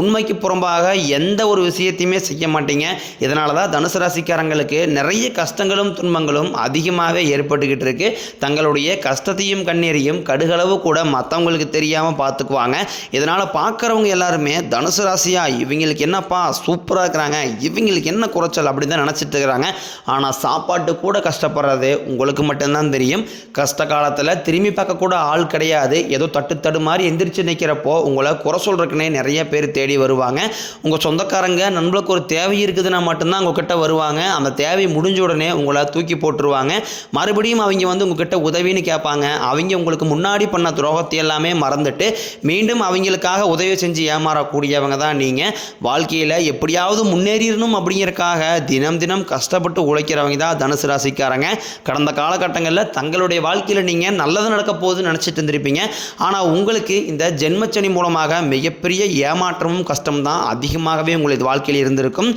உண்மைக்கு புறம்பாக எந்த ஒரு விஷயத்தையுமே செய்ய மாட்டீங்க. இதனால தான் தனுசு ராசிக்காரங்களுக்கு நிறைய கஷ்டங்களும் துன்பங்களும் அதிகமாகவே ஏற்பட்டுக்கிட்டு இருக்கு. தங்களுடைய கஷ்டத்தையும் கண்ணீரையும் கடுகளவு கூட மற்றவங்களுக்கு தெரியாமல் பார்த்துக்குவாங்க. இதனால் பார்க்குறவங்க எல்லாருமே தனுசு ராசியா இவங்களுக்கு என்னப்பா சூப்பராக இருக்கிறாங்க இவங்களுக்கு என்ன குறைச்சல் அப்படின்னு தான் நினச்சிட்டு இருக்கிறாங்க. ஆனால் சாப்பாட்டு கூட கஷ்டப்படுறது உங்களுக்கு மட்டும்தான் தெரியும். கஷ்ட காலத்தில் திரும்பி பார்க்க கூட ஆள் கிடையாது. ஏதோ தட்டு தடு மாதிரி எந்திரிச்சு நிற்கிறப்போ உங்களை குறை சொல்கிறக்குன்னே நிறைய பேர் தேடி வருவாங்க. உங்கள் சொந்தக்காரங்க நண்பர்களுக்கு ஒரு தேவை இருக்குதுன்னா மட்டும்தான் உங்ககிட்ட வருவாங்க. அந்த தேவை முடிஞ்ச உடனே உங்களை தூக்கி போட்டுருவாங்க. மறுபடியும் அவங்க வந்து உங்ககிட்ட உதவின்னு கேட்பாங்க. அவங்க உங்களுக்கு முன்னாடி பண்ண துரோகத்தை எல்லாமே மறந்துட்டு மீண்டும் அவங்களுக்காக உதவி செஞ்சு ஏமாறக்கூடியவங்க தான் நீங்கள் வாழ்க்கையில் எப்படியாவது முன்னேறிடணும் அப்படிங்கிறக்காக தினம் தினம் கஷ்டப்பட்டு உழைக்கிறவங்க தான் தனுசு ராசிக்காரங்க. கடந்த காலகட்டங்களில் தங்களுடைய வாழ்க்கையில் நீங்கள் நல்லது நடக்க போகுதுன்னு நினச்சிட்டு இருந்திருப்பீங்க. ஆனால் உங்களுக்கு இந்த ஜென்மச்சனி மூலமாக மிகப்பெரிய ஏமாற்றமும் கஷ்டம் தான் அதிகமாகவே உங்களது வாழ்க்கையில் இருந்திருக்கும்.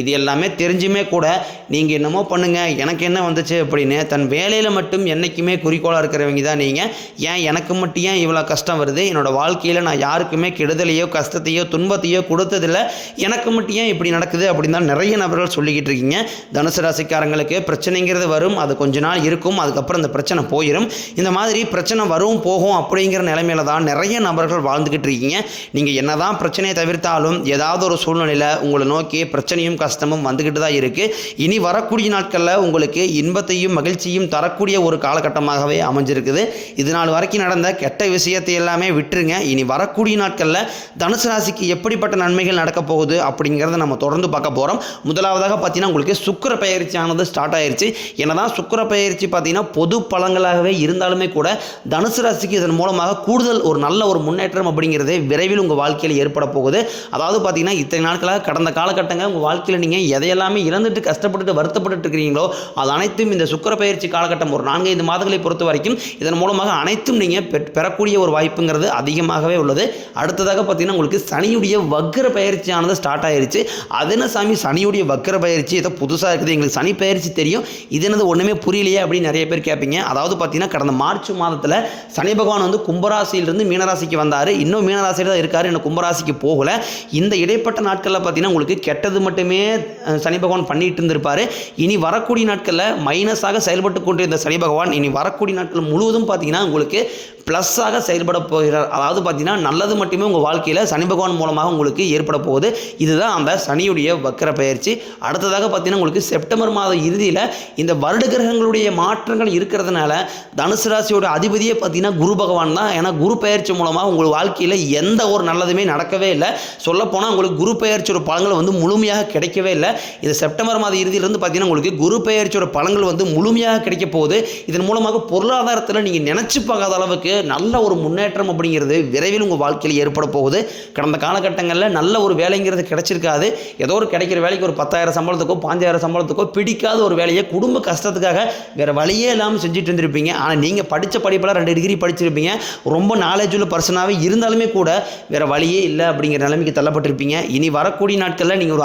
இது எல்லாமே தெரிஞ்சுமே கூட நீங்கள் என்னமோ பண்ணுங்கள் எனக்கு என்ன வந்துச்சு அப்படின்னு தன் வேலையில் மட்டும் என்றைக்குமே குறிக்கோளாக இருக்கிறவங்க தான் நீங்கள் ஏன் எனக்கு மட்டும் ஏன் இவ்வளோ கஷ்டம் வருது? என்னோடய வாழ்க்கையில் நான் யாருக்குமே கெடுதலையோ கஷ்டத்தையோ துன்பத்தையோ கொடுத்ததில்ல. எனக்கு மட்டும் ஏன் இப்படி நடக்குது அப்படின்னு தான் நிறைய நபர்கள் சொல்லிக்கிட்டு இருக்கீங்க. தனுசு ராசிக்காரங்களுக்கு பிரச்சனைங்கிறது வரும் அது கொஞ்ச நாள் இருக்கும் அதுக்கப்புறம் இந்த பிரச்சனை போயிடும் இந்த மாதிரி பிரச்சனை வரும் போகும் அப்படிங்கிற நிலைமையில தான் நிறைய நபர்கள் வாழ்ந்துக்கிட்டு இருக்கீங்க. நீங்கள் என்னதான் பிரச்சனையை தவிர்த்தாலும் ஏதாவது ஒரு சூழ்நிலையில் உங்களை நோக்கி பிரச்சனையும் கஷ்டமும் வந்துக்கிட்டு தான் இருக்குது இனி வரக்கூடிய நாட்களில் உங்களுக்கு இன்பத்தையும் மகிழ்ச்சியும் தரக்கூடிய ஒரு காலகட்டமாகவே அமைஞ்சிருக்குது. இது நாள் வரைக்கும் நடந்த கெட்ட விஷயத்தை எல்லாமே விட்டுருங்க. இனி வரக்கூடிய நாட்களில் தனுசு ராசிக்கு எப்படிப்பட்ட நன்மைகள் நடக்க போகுது அப்படிங்கிறத நம்ம தொடர்ந்து பார்க்க போகிறோம் முதலாவதாக பார்த்தீங்கன்னா உங்களுக்கு சுக்கர பயிற்சியானது ஸ்டார்ட் ஆயிருச்சு. என்னதான் சுக்கர பயிற்சி பார்த்தீங்கன்னா பொது பழங்களாகவே இருந்தாலுமே கூட தனுசு ராசிக்கு இதன் மூலமாக கூடுதல் ஒரு நல்ல ஒரு முன்னேற்றம் அப்படிங்கிறது விரைவில் உங்கள் வாழ்க்கையில் ஏற்பட போகுது. அதாவது பார்த்தீங்கன்னா இத்தனை நாட்களாக கடந்த காலகட்டங்கள் வாழ்க்கையில் நீங்கள் எதையெல்லாமே இழந்துட்டு கஷ்டப்பட்டுட்டு வருத்தப்பட்டு இருக்கிறீங்களோ அது அனைத்தும் இந்த சுக்கர பயிற்சி காலகட்டம் ஒரு நான்கைந்து மாதங்களை பொறுத்த வரைக்கும் இதன் மூலமாக அனைத்தும் நீங்கள் பெறக்கூடிய ஒரு வாய்ப்புங்கிறது அதிகமாகவே உள்ளது. அடுத்ததாக பார்த்தீங்கன்னா உங்களுக்கு சனியுடைய வக்கர பயிற்சியானது ஸ்டார்ட் ஆயிருச்சு. அது என்ன சாமி? சனியுடைய வக்கர பயிற்சி. ஏதோ புதுசாக இருக்குது. எங்களுக்கு சனி பயிற்சி தெரியும். இது என்னது ஒன்றுமே புரியலையே அப்படின்னு நிறைய பேர் கேட்பீங்க. அதாவது பார்த்தீங்கன்னா கடந்த மார்ச் மாதத்தில் சனி பகவான் வந்து கும்பராசியிலிருந்து மீனராசிக்கு வந்தார். இன்னும் மீனராசியில் தான் இருக்கார். இன்னும் கும்பராசிக்கு போகல. இந்த இடைப்பட்ட நாட்களில் பார்த்தீங்கன்னா உங்களுக்கு கெட்டது மட்டுமே சனி பகவான் பண்ணிட்டு இருந்திருப்பார் இனி வரக்கூடிய நாட்களில் மைனஸாக செயல்பட்டு கொண்டிருந்த சனி பகவான் இனி வரக்கூடிய நாட்கள் முழுவதும் பார்த்தீங்கன்னா உங்களுக்கு ப்ளஸ்ஸாக செயல்பட போகிறார். அதாவது பார்த்தீங்கன்னா நல்லது மட்டுமே உங்கள் வாழ்க்கையில் சனி பகவான் மூலமாக உங்களுக்கு ஏற்பட போகுது. இதுதான் அந்த சனியுடைய வக்கர பயிற்சி. அடுத்ததாக பார்த்தீங்கன்னா உங்களுக்கு செப்டம்பர் மாத இறுதியில் இந்த வருட கிரகங்களுடைய மாற்றங்கள் இருக்கிறதுனால தனுசு ராசியோட அதிபதியே பார்த்தீங்கன்னா குரு பகவான் தான். ஏன்னா குரு பயிற்சி மூலமாக உங்கள் வாழ்க்கையில் எந்த ஒரு நல்லதுமே நடக்கவே இல்லை. சொல்லப்போனால் உங்களுக்கு குரு பயிற்சியோட பலன்கள் வந்து முழுமையாக கிடைக்கவே இல்லை. இது செப்டம்பர் மாத இறுதியிலிருந்து பார்த்தீங்கன்னா உங்களுக்கு குரு பெயர்ச்சியோட பலன்கள் வந்து முழுமையாக கிடைக்க போகுது. இதன் மூலமாக பொருளாதாரத்தில் நீங்கள் நினச்சி பார்க்காத அளவுக்கு நல்ல ஒரு முன்னேற்றம் அப்படிங்கிறது விரைவில் உங்கள் வாழ்க்கையில் ஏற்பட போகுது. கடந்த காலகட்டங்களில் நல்ல ஒரு வேலைங்கிறது கிடைச்சிருக்காது. ஏதோ ஒரு கிடைக்கிற வேலைக்கு ஒரு பத்தாயிரம் சம்பளத்துக்கோ பாஞ்சாயிரம் சம்பளத்துக்கோ பிடிக்காத ஒரு வேலையை குடும்ப கஷ்டத்துக்காக வேறு வழியே இல்லாமல் செஞ்சுட்டு இருந்திருப்பீங்க. ஆனால் நீங்கள் படித்த படிப்பில் ரெண்டு டிகிரி படிச்சிருப்பீங்க. ரொம்ப நாலேஜ் உள்ள பர்சனாகவே இருந்தாலுமே கூட வேறு வழியே இல்லை அப்படிங்கிற நிலைமைக்கு தள்ளப்பட்டிருப்பீங்க. இனி வரக்கூடிய நாட்களில் நீங்கள் ஒரு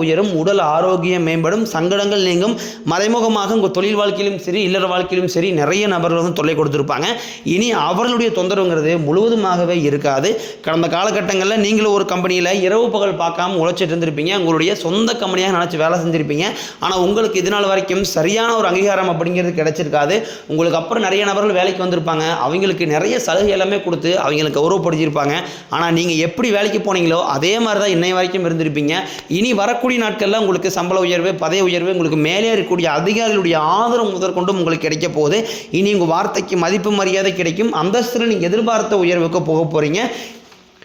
உயரும் உடல் ஆரோக்கியம் மேம்படும் சங்கடங்கள் நீங்கும். மறைமுகமாக உங்கள் தொழில் வாழ்க்கையிலும் சரி இல்லற வாழ்க்கையிலும் சரி நிறைய நபர்கள் வந்து தொல்லை கொடுத்துருப்பாங்க. இனி அவர்களுடைய தொந்தரவுங்கிறது முழுவதுமாகவே இருக்காது. கடந்த காலகட்டங்களில் நீங்களும் ஒரு கம்பெனியில் இரவு பகல் பார்க்காம உழைச்சிட்டு இருந்திருப்பீங்க. உங்களுடைய சொந்த கம்பெனியாக நினச்சி வேலை செஞ்சுருப்பீங்க. ஆனால் உங்களுக்கு இதனால் வரைக்கும் சரியான ஒரு அங்கீகாரம் அப்படிங்கிறது கிடைச்சிருக்காது. உங்களுக்கு அப்புறம் நிறைய நபர்கள் வேலைக்கு வந்திருப்பாங்க. அவங்களுக்கு நிறைய சலுகை எல்லாமே கொடுத்து அவங்களுக்கு கௌரவப்படுத்தியிருப்பாங்க. ஆனால் நீங்கள் எப்படி வேலைக்கு போனீங்களோ அதே மாதிரி தான் இன்னை வரைக்கும் இருந்திருப்பீங்க. இனி வர வரக்கூடிய நாட்களில் உங்களுக்கு சம்பள உயர்வு பதவி உயர்வு உங்களுக்கு மேலே இருக்கக்கூடிய அதிகாரிகளுடைய ஆதரவு முதற்கொண்டும் உங்களுக்கு கிடைக்க போகுது. இனி உங்கள் வார்த்தைக்கு மதிப்பு மரியாதை கிடைக்கும். அந்தஸ்தில் நீங்கள் எதிர்பார்த்த உயர்வுக்கு போக போகிறீங்க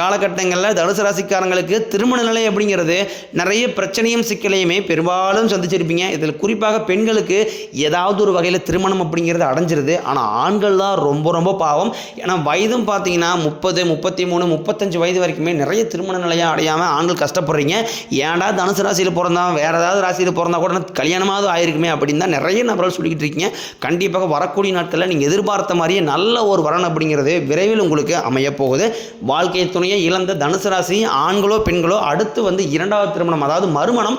காலகட்டங்களில் தனுசு ராசிக்காரங்களுக்கு திருமண நிலை அப்படிங்கிறது நிறைய பிரச்சனையும் சிக்கலையுமே பெரும்பாலும் சந்திச்சிருப்பீங்க. இதில் குறிப்பாக பெண்களுக்கு ஏதாவது ஒரு வகையில் திருமணம் அப்படிங்கிறது அடைஞ்சிருது. ஆனால் ஆண்கள் தான் ரொம்ப ரொம்ப பாவம். ஏன்னா வயதும் பார்த்தீங்கன்னா முப்பது முப்பத்தி மூணு முப்பத்தஞ்சு வயது வரைக்குமே நிறைய திருமண நிலையாக அடையாமல் ஆண்கள் கஷ்டப்படுறீங்க. ஏன்டா தனுசு ராசியில் பிறந்தான் வேறு ஏதாவது ராசியில் பிறந்தா கூட கல்யாணமாவது ஆயிருக்குமே அப்படின்னு தான் நிறைய நபர்கள் சொல்லிக்கிட்டு இருக்கீங்க. கண்டிப்பாக வரக்கூடிய நாட்களில் நீங்கள் எதிர்பார்த்த மாதிரியே நல்ல ஒரு வரன் அப்படிங்கிறது விரைவில் உங்களுக்கு அமையப் போகுது வாழ்க்கையை துணையை இழந்த தனுசு ராசி ஆண்களோ பெண்களோ அடுத்து வந்து இரண்டாவது திருமணம் அதாவது மறுமணம்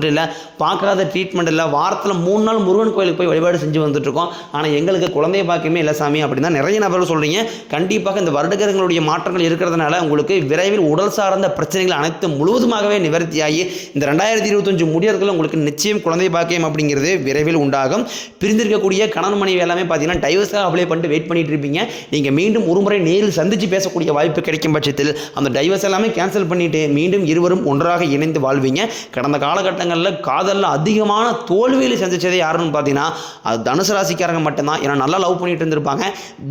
ஹாஸ்பிட்டலில் பார்க்காத ட்ரீட்மெண்ட் இல்லை. வாரத்தில் மூணு நாள் முருகன் கோயிலுக்கு போய் வழிபாடு செஞ்சு வந்துட்டுருக்கோம். ஆனால் எங்களுக்கு குழந்தை பாக்கியமே இல்லை சாமி அப்படின்னா நிறைய நபர்கள் சொல்கிறீங்க கண்டிப்பாக இந்த வருடகிரகங்களுடைய மாற்றங்கள் இருக்கிறதுனால உங்களுக்கு விரைவில் உடல் சார்ந்த பிரச்சனைகள் அனைத்தும் முழுவதுமாகவே நிவர்த்தியாகி இந்த ரெண்டாயிரத்தி இருபத்தஞ்சு முடியறதுக்குள்ள உங்களுக்கு நிச்சயம் குழந்தை பாக்கியம் அப்படிங்கிறது விரைவில் உண்டாகும். பிரிந்திருக்கக்கூடிய கணவன் மனைவி எல்லாமே பார்த்தீங்கன்னா டைவர்ஸாக அப்ளை பண்ணிட்டு வெயிட் பண்ணிட்டு இருப்பீங்க. நீங்கள் மீண்டும் ஒரு முறை நேரில் சந்தித்து பேசக்கூடிய வாய்ப்பு கிடைக்கும் பட்சத்தில் அந்த டைவர்ஸ் எல்லாமே கேன்சல் பண்ணிட்டு மீண்டும் இருவரும் ஒன்றாக இணைந்து வாழ்வீங்க. கடந்த காலகட்டங்கள் காலகட்டங்களில் காதலில் அதிகமான தோல்வியில் சந்திச்சதே யாருன்னு பார்த்தீங்கன்னா அது தனுசு ராசிக்காரங்க மட்டும்தான். ஏன்னா நல்லா லவ் பண்ணிட்டு இருந்திருப்பாங்க.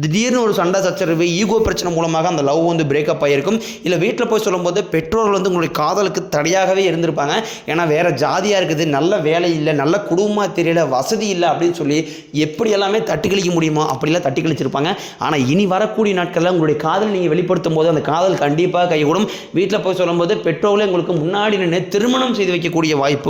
திடீர்னு ஒரு சண்டை சச்சரவு ஈகோ பிரச்சனை மூலமாக அந்த லவ் வந்து பிரேக்கப் ஆகிருக்கும் இல்லை வீட்டில் போய் சொல்லும்போது பெற்றோர்கள் வந்து உங்களுடைய காதலுக்கு தடையாகவே இருந்திருப்பாங்க. ஏன்னா வேறு ஜாதியாக இருக்குது நல்ல வேலை இல்லை நல்ல குடும்பமாக தெரியல வசதி இல்லை அப்படின்னு சொல்லி எப்படி எல்லாமே தட்டி கழிக்க முடியுமோ அப்படிலாம் தட்டி கழிச்சிருப்பாங்க ஆனால் இனி வரக்கூடிய நாட்களில் உங்களுடைய காதல் நீங்கள் வெளிப்படுத்தும் போது அந்த காதல் கண்டிப்பாக கைகூடும். வீட்டில் போய் சொல்லும்போது பெற்றோர்களே உங்களுக்கு முன்னாடி நின்று திருமணம் செய்து வைக்கக்கூடிய வாய்ப்பு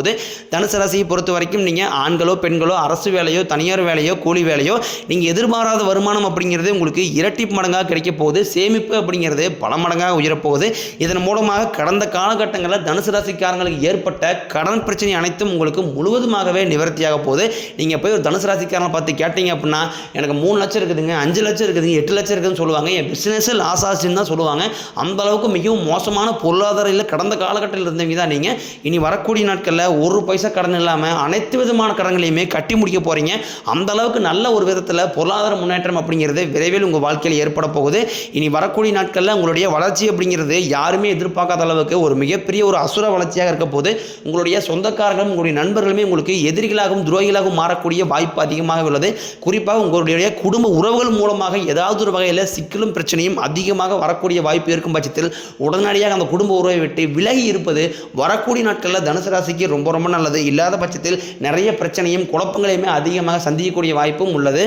தனுசு ராசியை பொறுத்த வரைக்கும் நீங்கள் ஆண்களோ பெண்களோ அரசு வேலையோ தனியார் வேலையோ கூலி வேலையோ நீங்கள் எதிர்பாராத வருமானம் அப்படிங்கிறது உங்களுக்கு இரட்டி மடங்காக கிடைக்க போகுது. சேமிப்பு அப்படிங்கிறது பல மடங்காக உயரப்போகுது. இதன் மூலமாக கடந்த காலகட்டங்களில் தனுசு ராசிக்காரங்களுக்கு ஏற்பட்ட கடன் பிரச்சனை அனைத்தும் உங்களுக்கு முழுவதுமாகவே நிவர்த்தியாக போகுது. நீங்கள் போய் ஒரு தனுசு ராசிக்காரனை பார்த்து கேட்டீங்க அப்படின்னா எனக்கு மூணு லட்சம் இருக்குதுங்க அஞ்சு லட்சம் இருக்குதுங்க எட்டு லட்சம் இருக்குதுன்னு சொல்லுவாங்க. என் பிஸ்னஸ்ஸு லாஸ் ஆச்சுன்னு தான் சொல்லுவாங்க. அந்த அளவுக்கு மிகவும் மோசமான பொருளாதார இல்லை கடந்த காலகட்டத்தில் இருந்தவங்க தான் நீங்கள் இனி வரக்கூடிய நாட்களில் ஒரு பைசா கடன் இல்லாமல் அனைத்து விதமான கடன்களையுமே கட்டி முடிக்க போகிறீங்க அந்த அளவுக்கு நல்ல ஒரு விதத்தில் பொருளாதார முன்னேற்றம் அப்படிங்கிறது விரைவில் உங்கள் வாழ்க்கையில் ஏற்பட போகுது. இனி வரக்கூடிய நாட்களில் உங்களுடைய வளர்ச்சி அப்படிங்கிறது யாருமே எதிர்பார்க்காத அளவுக்கு ஒரு மிகப்பெரிய ஒரு அசுர வளர்ச்சியாக இருக்க போது உங்களுடைய சொந்தக்காரர்களும் உங்களுடைய நண்பர்களுமே உங்களுக்கு எதிரிகளாகவும் துரோகிகளாகவும் மாறக்கூடிய வாய்ப்பு அதிகமாக உள்ளது. குறிப்பாக உங்களுடைய குடும்ப உறவுகள் மூலமாக ஏதாவது ஒரு வகையில் சிக்கலும் பிரச்சனையும் அதிகமாக வரக்கூடிய வாய்ப்பு இருக்கும் பட்சத்தில் உடனடியாக அந்த குடும்ப உறவை விட்டு விலகி இருப்பது வரக்கூடிய நாட்களில் தனுசு ராசிக்கு ரொம்ப ரொம்ப நல்லது. இல்லாத பட்சத்தில் நிறைய பிரச்சனையும் குழப்பங்களையுமே அதிகமாக சந்திக்கக்கூடிய வாய்ப்பும் உள்ளது.